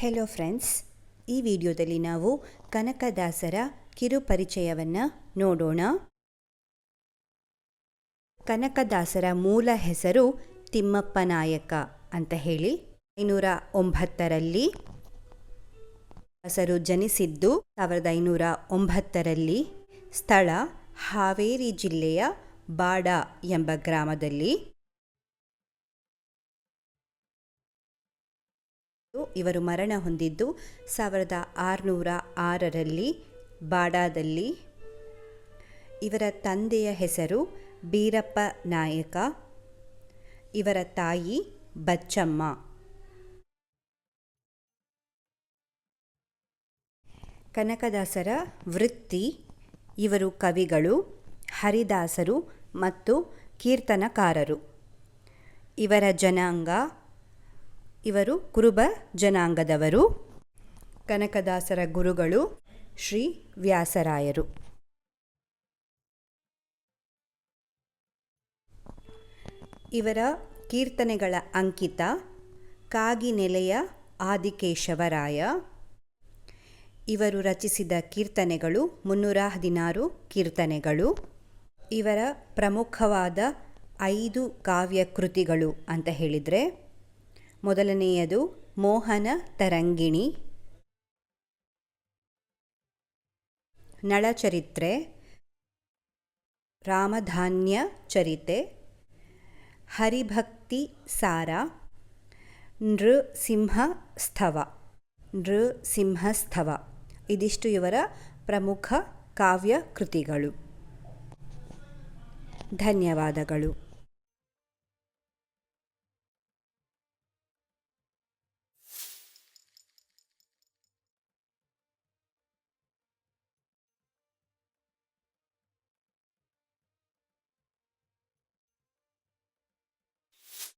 Hello friends ಈ ವಿಡಿಯೋದಲ್ಲಿ ನಾವು ಕನಕದಾಸರ ಕಿರುಪರಿಚಯವನ್ನು ನೋಡೋಣ. ಕನಕದಾಸರ ಮೂಲ ಹೆಸರು ತಿಮ್ಮಪ್ಪ ನಾಯಕ ಅಂತ ಹೇಳಿ, ಐನೂರ ಒಂಬತ್ತರಲ್ಲಿ ದಾಸರು ಜನಿಸಿದ್ದು ಸಾವಿರದ ಐನೂರ ಒಂಬತ್ತರಲ್ಲಿ ಸ್ಥಳ ಹಾವೇರಿ ಜಿಲ್ಲೆಯ ಬಾಡ ಎಂಬ ಗ್ರಾಮದಲ್ಲಿ. ಇವರು ಮರಣ ಹೊಂದಿದ್ದು, ಸಾವಿರದ ಆರುನೂರ ಆರರಲ್ಲಿ ಬಾಡಾದಲ್ಲಿ ಇವರ ತಂದೆಯ ಹೆಸರು ಬೀರಪ್ಪ ನಾಯಕ, ಇವರ ತಾಯಿ ಬಚ್ಚಮ್ಮ. ಕನಕದಾಸರ ವೃತ್ತಿ, ಇವರು ಕವಿಗಳು, ಹರಿದಾಸರು ಮತ್ತು ಕೀರ್ತನಕಾರರು. ಇವರ ಜನಾಂಗ ಇವರು ಕುರುಬ ಜನಾಂಗದವರು. ಕನಕದಾಸರ ಗುರುಗಳು ಶ್ರೀ ವ್ಯಾಸರಾಯರು. ಇವರ ಕೀರ್ತನೆಗಳ ಅಂಕಿತ ಕಾಗಿನೆಲೆಯ ಆದಿಕೇಶವರಾಯ. ಇವರು ರಚಿಸಿದ ಕೀರ್ತನೆಗಳು ಮುನ್ನೂರ ಹದಿನಾರು ಕೀರ್ತನೆಗಳು. ಇವರ ಪ್ರಮುಖವಾದ ಐದು ಕಾವ್ಯ ಕೃತಿಗಳು ಅಂತ ಹೇಳಿದರೆ ಮೊದಲನೆಯದು ಮೋಹನ ತರಂಗಿಣಿ. ನಳಚರಿತ್ರೆ. ರಾಮಧಾನ್ಯ ಚರಿತೆ. ಹರಿಭಕ್ತಿ ಸಾರ. ನೃಸಿಂಹಸ್ಥವ ನೃಸಿಂಹಸ್ಥವ. ಇದಿಷ್ಟು ಇವರ ಪ್ರಮುಖ ಕಾವ್ಯ ಕೃತಿಗಳು. ಧನ್ಯವಾದಗಳು.